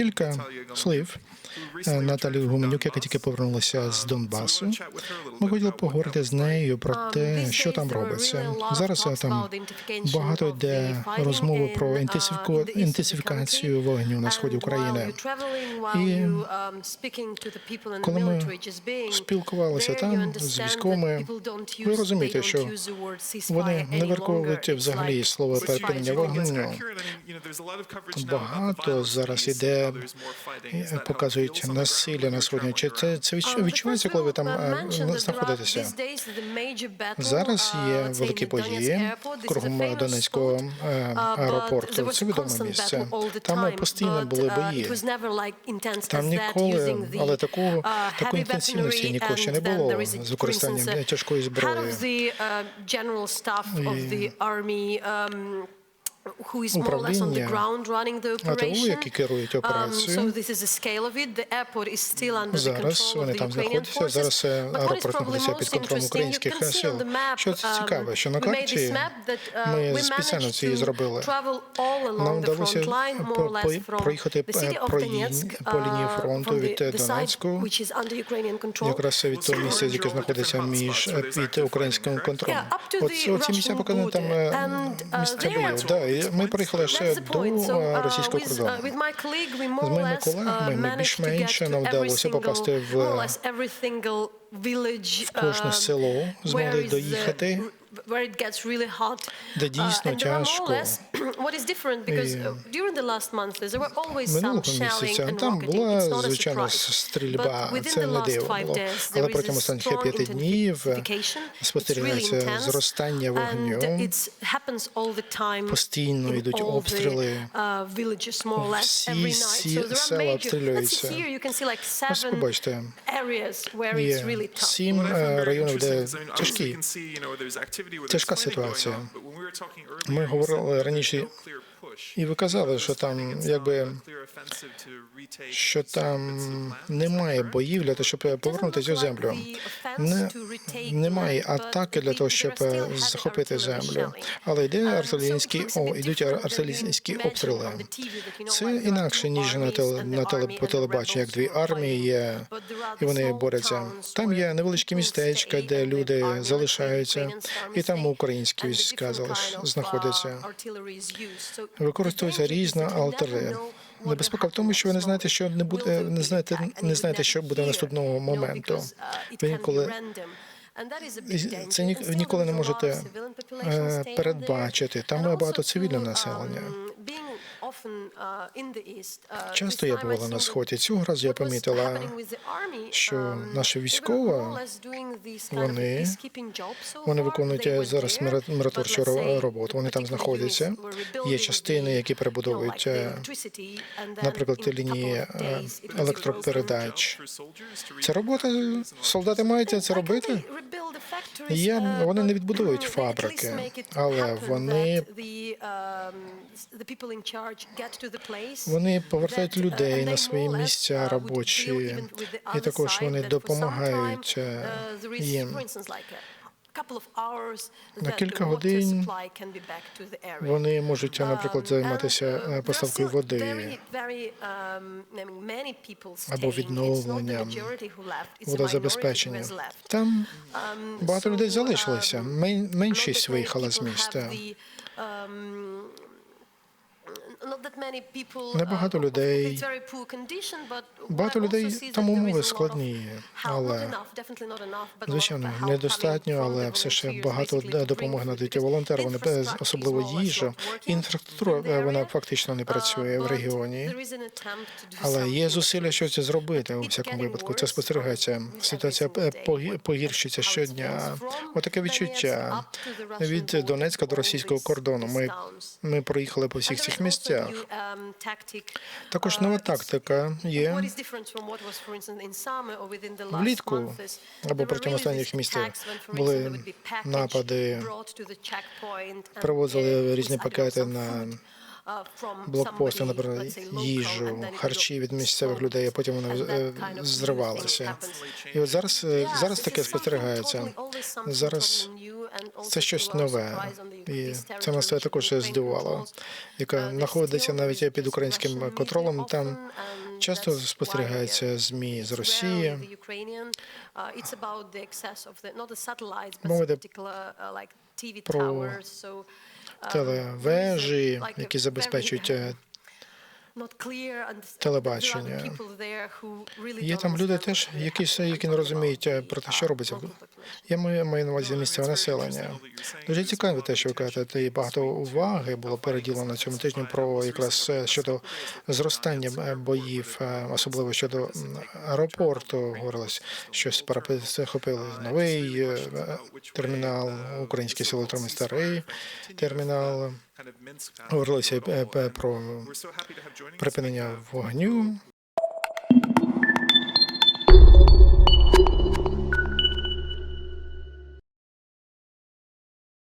Кілька слів Е, Наталі Гуменюк, яка тільки повернулася з Донбасу. Ми хотіли поговорити з нею про те, що там робиться. Зараз е, там багато йде розмови про інтенсифіку... інтенсифікацію вогню на сході України. І коли ми спілкувалися там з військовими, ви розумієте, що вони не використовують взагалі слово припинення вогню. Багато зараз іде показують насилля на сході. Чи це це відчувається, коли ви там знаходитеся? Зараз є великі події кругом Донецького е, аеропорту. Це відоме місце. Там постійно були бої. Там ніколи, але такого такої інтенсивності ніколи ще не було з використанням тяжкої зброї. Управління АТО, які керують операцією. Зараз вони там знаходяться. Зараз е, аеропорт знаходиться під контролем українських сил. Що це цікаве, що на карті ми спеціально це зробили. Нам вдалося проїхати по лінії, лінії фронту від е, Донецьку, якраз від того місця, яке знаходиться між е, під українським контролем. Оці, місця показані там місця боїв. Ми приїхали ще до е, російського кордону. З моїми колегами ми більш-менше нам вдалося попасти в в кожне село змогли доїхати, де дійсно тяжко. Минулого місяця там була звичайно стрільба, це не диво було. Але протягом останніх п'яти днів спостерігається зростання вогню. Постійно йдуть обстріли. Всі сі- села обстрілюються. Ось побачите, є сім е, районів, де тяжкі, тяжка ситуація. Ми говорили раніше, appreciate it. І ви казали, що там якби що там немає боїв для того, щоб повернути цю землю. Не, немає атаки для того, щоб е, захопити землю. Але йде артилерійські о, йдуть артилерійські обстріли. Це інакше ніж на теле на теле по телебаченню, як дві армії є, і вони борються. Там є невеличкі містечка, де люди залишаються, і там українські війська залиш знаходяться. Використовується різна артилерія. Небезпека в тому, що ви не знаєте, що не буде, не знаєте, не знаєте, що буде наступного моменту. Ви ніколи це ні- ніколи не можете е, передбачити. Там багато цивільного населення. Часто я бувала на сході. Цього разу я помітила, що наші військові, вони, вони виконують зараз миротворчу роботу. Вони там знаходяться. Є частини, які перебудовують, е, наприклад, лінії е, електропередач. Це робота. Солдати мають це робити. Є, вони не відбудовують фабрики, але вони Вони повертають людей на свої місця робочі, і також вони допомагають е, їм. На кілька годин Вони можуть, наприклад, займатися е, поставкою води або відновленням водозабезпечення. Там багато людей залишилося. Мен- Меншість виїхала з міста. Небагато людей. Багато людей там умови складні, але звичайно недостатньо, але все ще багато допомоги надають волонтери. Вони особливо їжа. Інфраструктура е, вона фактично не працює в регіоні. Але є зусилля, що це зробити у всякому випадку. Це спостерігається. Ситуація е, погіршується щодня. Отаке відчуття від Донецька до російського кордону. Ми ми проїхали по всіх цих місцях. Також нова тактика є влітку або протягом останніх місяців були напади, Привозили різні пакети на блокпости, наприклад, їжу, харчі від місцевих людей, а потім вони е, зривалися. І от зараз е, зараз таке спостерігається. Зараз це щось нове, і це нас також здивувало, яка знаходиться навіть під українським контролем. Там часто спостерігається змі з Росії. Мова йде про телевежі, які забезпечують е, телебачення. Є там люди теж, які які не розуміють е, про те, що робиться. Я маю, маю на увазі місцеве населення. Дуже цікаво те, що ви кажете, і багато уваги було переділено цьому тижні про якраз е, щодо зростання е, боїв, е, особливо щодо аеропорту. Говорилось, що сепарати захопили новий термінал, українські сили отримали старий термінал. Говорилося про припинення вогню.